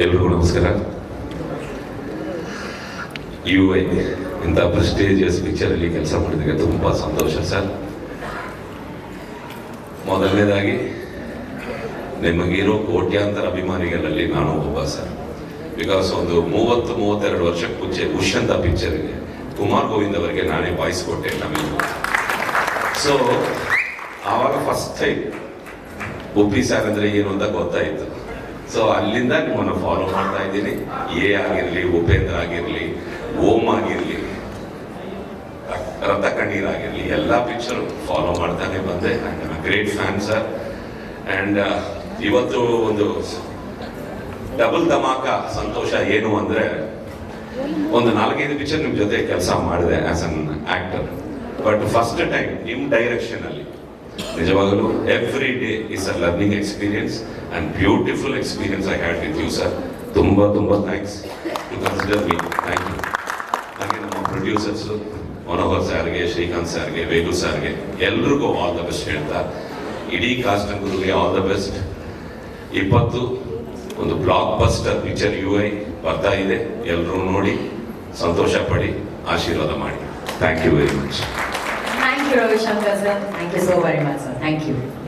ಎಲ್ರಿಗೂ ನಮಸ್ಕಾರ you I ಇಂಥ ಪ್ರೆಸ್ಟೇಜಿಯಸ್ ಪಿಕ್ಚರಲ್ಲಿ ಕೆಲಸ ಮಾಡಿದ್ದಕ್ಕೆ ತುಂಬ ಸಂತೋಷ ಸರ್. ಮೊದಲನೇದಾಗಿ, ನಿಮಗಿರೋ ಕೋಟ್ಯಾಂತರ ಅಭಿಮಾನಿಗಳಲ್ಲಿ ನಾನು ಒಬ್ಬ ಸರ್. ಬಿಕಾಸ್ ಒಂದು ಮೂವತ್ತು, ಮೂವತ್ತೆರಡು ವರ್ಷಕ್ಕೆ ಮುಂಚೆ ಉಷ್ಯಂತ ಅಂತ ಪಿಕ್ಚರ್ಗೆ ಕುಮಾರ್ ಗೋವಿಂದ್ ಅವರಿಗೆ ನಾನೇ ವಾಯ್ಸ್ ಕೊಟ್ಟೆ ನಮಗೆ. ಸೊ ಆವಾಗ ಫಸ್ಟ್ ಟೈಮ್ ಉಪ್ಪಿ ಸಾರ್ ಅಂದ್ರೆ ಏನು ಅಂತ ಗೊತ್ತಾಯಿತು. ಸೊ ಅಲ್ಲಿಂದ ನಿಮ್ಮನ್ನು ಫಾಲೋ ಮಾಡ್ತಾ ಇದ್ದೀನಿ. ಎ ಆಗಿರಲಿ, ಉಪೇಂದ್ರ ಆಗಿರಲಿ, ಓಂ ಆಗಿರಲಿ ರಥ ಕಣ್ಣೀರ್ ಆಗಿರಲಿ, ಎಲ್ಲ ಪಿಕ್ಚರು ಫಾಲೋ ಮಾಡ್ತಾನೆ ಬಂದೆ. ಗ್ರೇಟ್ ಫ್ಯಾನ್ ಸರ್ ಆ್ಯಂಡ್ ಇವತ್ತು ಒಂದು ಡಬಲ್ ಧಮಾಕ ಸಂತೋಷ ಏನು ಅಂದರೆ, ಒಂದು ನಾಲ್ಕೈದು ಪಿಕ್ಚರ್ ನಿಮ್ಮ ಜೊತೆ ಕೆಲಸ ಮಾಡಿದೆ as an actor but first time ನಿಮ್ಮ ಡೈರೆಕ್ಷನ್ ಅಲ್ಲಿ. ನಿಜವಾಗಲೂ every day is a learning experience and beautiful experience I had with you sir ತುಂಬ, ತುಂಬಾ thanks to consider me thank you ಹಾಗೆ ನಮ್ಮ ಪ್ರೊಡ್ಯೂಸರ್ಸು ಮನೋಹರ್ ಸರ್ಗೆ, ಶ್ರೀಕಾಂತ್ ಸಾರ್ಗೆ ವೇಗು ಸಾರ್ಗೆ, ಎಲ್ರಿಗೂ ಆಲ್ ದ ಬೆಸ್ಟ್ ಹೇಳ್ತಾ, ಇಡೀ ಕಾಸ್ಟ್ ಅಂಗರಿಗೆ ಆಲ್ ದ ಬೆಸ್ಟ್ ಇಪ್ಪತ್ತು, ಒಂದು blockbuster picture U I ಬರ್ತಾ ಇದೆ. ಎಲ್ಲರೂ ನೋಡಿ, ಸಂತೋಷ ಪಡಿ, ಆಶೀರ್ವಾದ ಮಾಡಿ. Thank you very much Thank you, Ravi Shankar sir. Thank you so very much, sir. Thank you.